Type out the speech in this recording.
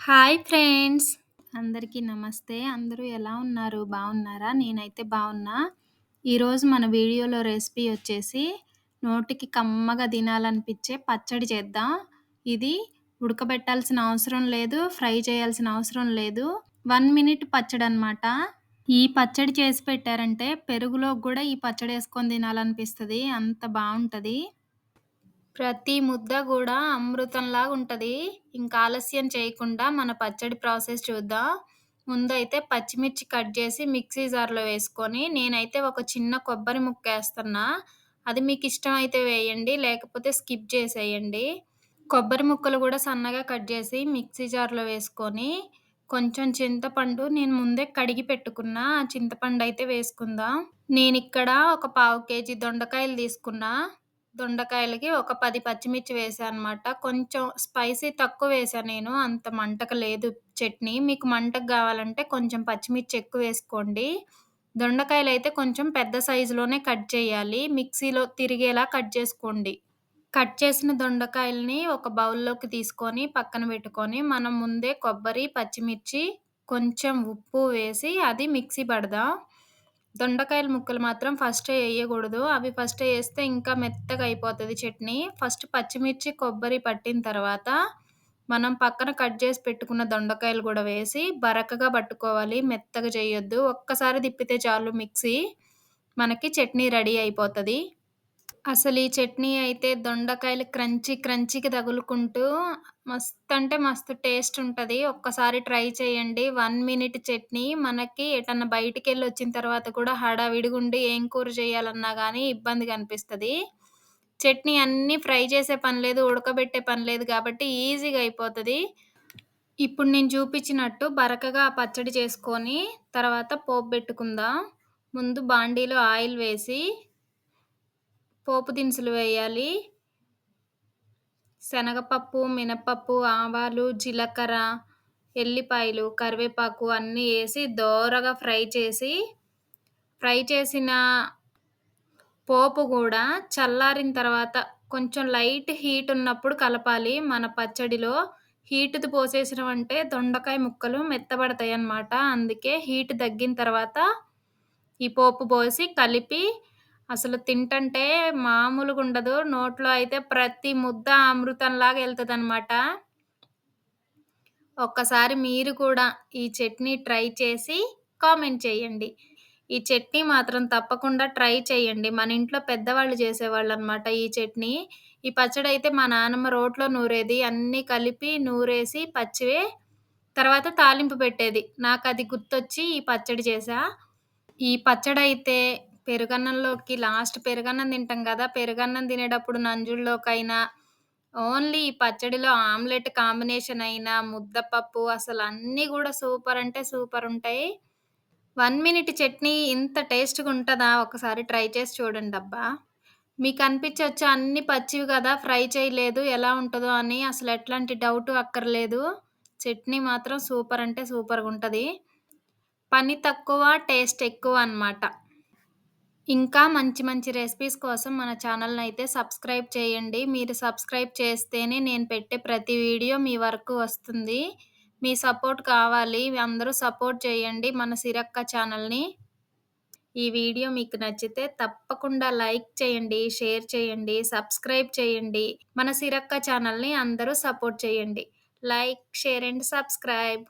Hi friends. అందరికీ నమస్తే. అందరూ ఎలా ఉన్నారు? బాగున్నారా? నేనైతే బాగున్నా. ఈరోజు మన వీడియోలో రెసిపీ వచ్చేసి నోటికి కమ్మగా తినాలనిపించే పచ్చడి చేద్దాం. ఇది ఉడకబెట్టాల్సిన అవసరం లేదు ఫ్రై చేయాల్సిన అవసరం లేదు. వన్ మినిట్ పచ్చడి అనమాట ఈ పచ్చడి చేసి పెట్టారంటే పెరుగులో కూడా ఈ పచ్చడి వేసుకొని తినాలనిపిస్తుంది. అంత బాగుంటుంది. ప్రతి ముద్ద కూడా అమృతంలాగా ఉంటది. ఇంకా ఆలస్యం చేయకుండా మన పచ్చడి ప్రాసెస్ చూద్దాం. ముందైతే పచ్చిమిర్చి కట్ చేసి మిక్సీ జార్‌లో వేసుకొని, నేనైతే ఒక చిన్న కొబ్బరి ముక్కేస్తున్నా. అది మీకు ఇష్టమైతే వేయండి. లేకపోతే స్కిప్ చేసేయండి. కొబ్బరి ముక్కలు కూడా సన్నగా కట్ చేసి మిక్సీ జార్‌లో వేసుకొని, కొంచెం చింతపండు నేను ముందే కడిగి పెట్టుకున్నా. ఆ చింతపండు అయితే వేసుకుందాం. నేనిక్కడ ఒక పావు కేజీ దొండకాయలు తీసుకున్నా. దొండకాయలకి ఒక 10 పచ్చిమిర్చి వేసాను అనమాట. కొంచెం స్పైసీ తక్కువ వేసాను నేను. అంత మంటకు లేదు చట్నీ. మీకు మంటకు కావాలంటే కొంచెం పచ్చిమిర్చి ఎక్కువ వేసుకోండి. దొండకాయలైతే కొంచెం పెద్ద సైజులోనే కట్ చేయాలి. మిక్సీలో తిరిగేలా కట్ చేసుకోండి. కట్ చేసిన దొండకాయలని ఒక బౌల్‌లోకి తీసుకొని పక్కన పెట్టుకొని, మనం ముందే కొబ్బరి, పచ్చిమిర్చి, కొంచెం ఉప్పు వేసి అది మిక్సీ పడదాం. దొండకాయల ముక్కలు మాత్రం ఫస్టే వేయకూడదు అవి ఫస్టే వేస్తే ఇంకా మెత్తగా అయిపోతుంది చట్నీ. ఫస్ట్ పచ్చిమిర్చి, కొబ్బరి పట్టిన తర్వాత, మనం పక్కన కట్ చేసి పెట్టుకున్న దొండకాయలు కూడా వేసి బరకగా పట్టుకోవాలి. మెత్తగా చేయొద్దు. ఒక్కసారి తిప్పితే చాలు మిక్సీ. మనకి చట్నీ రెడీ అయిపోతుంది అసలు ఈ చట్నీ అయితే దొండకాయలు క్రంచీ క్రంచీకి తగులుకుంటూ మస్త్ అంటే మస్తు టేస్ట్ ఉంటది. ఒక్కసారి ట్రై చేయండి. 1 మినిట్ చట్నీ మనకి ఎటన్నా బయటికెళ్ళి వచ్చిన తర్వాత కూడా హడావిడిగుండి ఏం కూర చేయాలన్నా గానీ ఇబ్బందిగా అనిపిస్తది. చట్నీ అన్నీ ఫ్రై చేసే పని లేదు, ఉడకబెట్టే పని లేదు కాబట్టి ఈజీగా అయిపోతది. ఇప్పుడు నేను చూపించినట్టు బరకగా ఆ పచ్చడి చేసుకొని, తర్వాత పోపు పెట్టుకుందాం. ముందు బాండీలో ఆయిల్ వేసి పోపు దినుసులు వేయాలి. శనగపప్పు, మినపప్పు, ఆవాలు, జీలకర్ర, ఎల్లిపాయలు, కరివేపాకు అన్నీ వేసి దోరగా ఫ్రై చేసి, ఫ్రై చేసిన పోపు కూడా చల్లారిన తర్వాత కొంచెం లైట్ హీట్ ఉన్నప్పుడు కలపాలి మన పచ్చడిలో. హీట్‌ది పోసేసినామంటే దొండకాయ ముక్కలు మెత్తబడతాయి అన్నమాట అందుకే హీట్ తగ్గిన తర్వాత ఈ పోపు పోసి కలిపి అసలు తింటంటే మామూలుగా ఉండదు నోట్లో అయితే ప్రతి ముద్ద అమృతంలాగా ఎళ్తదనమాట. ఒక్కసారి మీరు కూడా ఈ చట్నీ ట్రై చేసి కామెంట్ చేయండి. ఈ చట్నీ మాత్రం తప్పకుండా ట్రై చేయండి. మన ఇంట్లో పెద్దవాళ్ళు చేసేవాళ్ళనమాట ఈ చట్నీ. ఈ పచ్చడైతే మా నానమ్మ రోట్లో నూరేది. అన్నీ కలిపి నూరేసి పచ్చివే తర్వాత తాలింపు పెట్టేది. నాకది గుర్తొచ్చి ఈ పచ్చడి చేశా. ఈ పచ్చడైతే పెరుగన్నంలోకి లాస్ట్ పెరుగన్నం తింటాం గదా! పెరుగన్నం తినేటప్పుడు నంజుల్లోకైనా, ఓన్లీ ఈ పచ్చడిలో ఆమ్లెట్ కాంబినేషన్ అయినా, ముద్దపప్పు అసలు అన్నీ గూడా సూపర్ అంటే సూపర్ ఉంటాయి. 1 మినిట్ చట్నీ ఇంత టేస్ట్‌గా ఉంటుందా ఒకసారి ట్రై చేసి చూడండబ్బా! మీకు అనిపించవచ్చు అన్నీ పచ్చివి గదా! ఫ్రై చేయలేదు ఎలా ఉంటదో అని. అసలు ఎట్లాంటి డౌటు అక్కర్లేదు. చట్నీ మాత్రం సూపర్ అంటే సూపర్‌గుంటది. పని తక్కువ, టేస్ట్ ఎక్కువ అనమాట. ఇంకా మంచి మంచి రెసిపీస్ కోసం మన ఛానల్ని అయితే సబ్స్క్రైబ్ చేయండి. మీరు సబ్స్క్రైబ్ చేస్తేనే నేను పెట్టే ప్రతి వీడియో మీ వరకు వస్తుంది. మీ సపోర్ట్ కావాలి. అందరూ సపోర్ట్ చేయండి మన సిరక్క ఛానల్‌ని. ఈ వీడియో మీకు నచ్చితే తప్పకుండా లైక్ చేయండి, షేర్ చేయండి, సబ్స్క్రైబ్ చేయండి. మన సిరక్క ఛానల్‌ని అందరూ సపోర్ట్ చేయండి. Like, share and subscribe.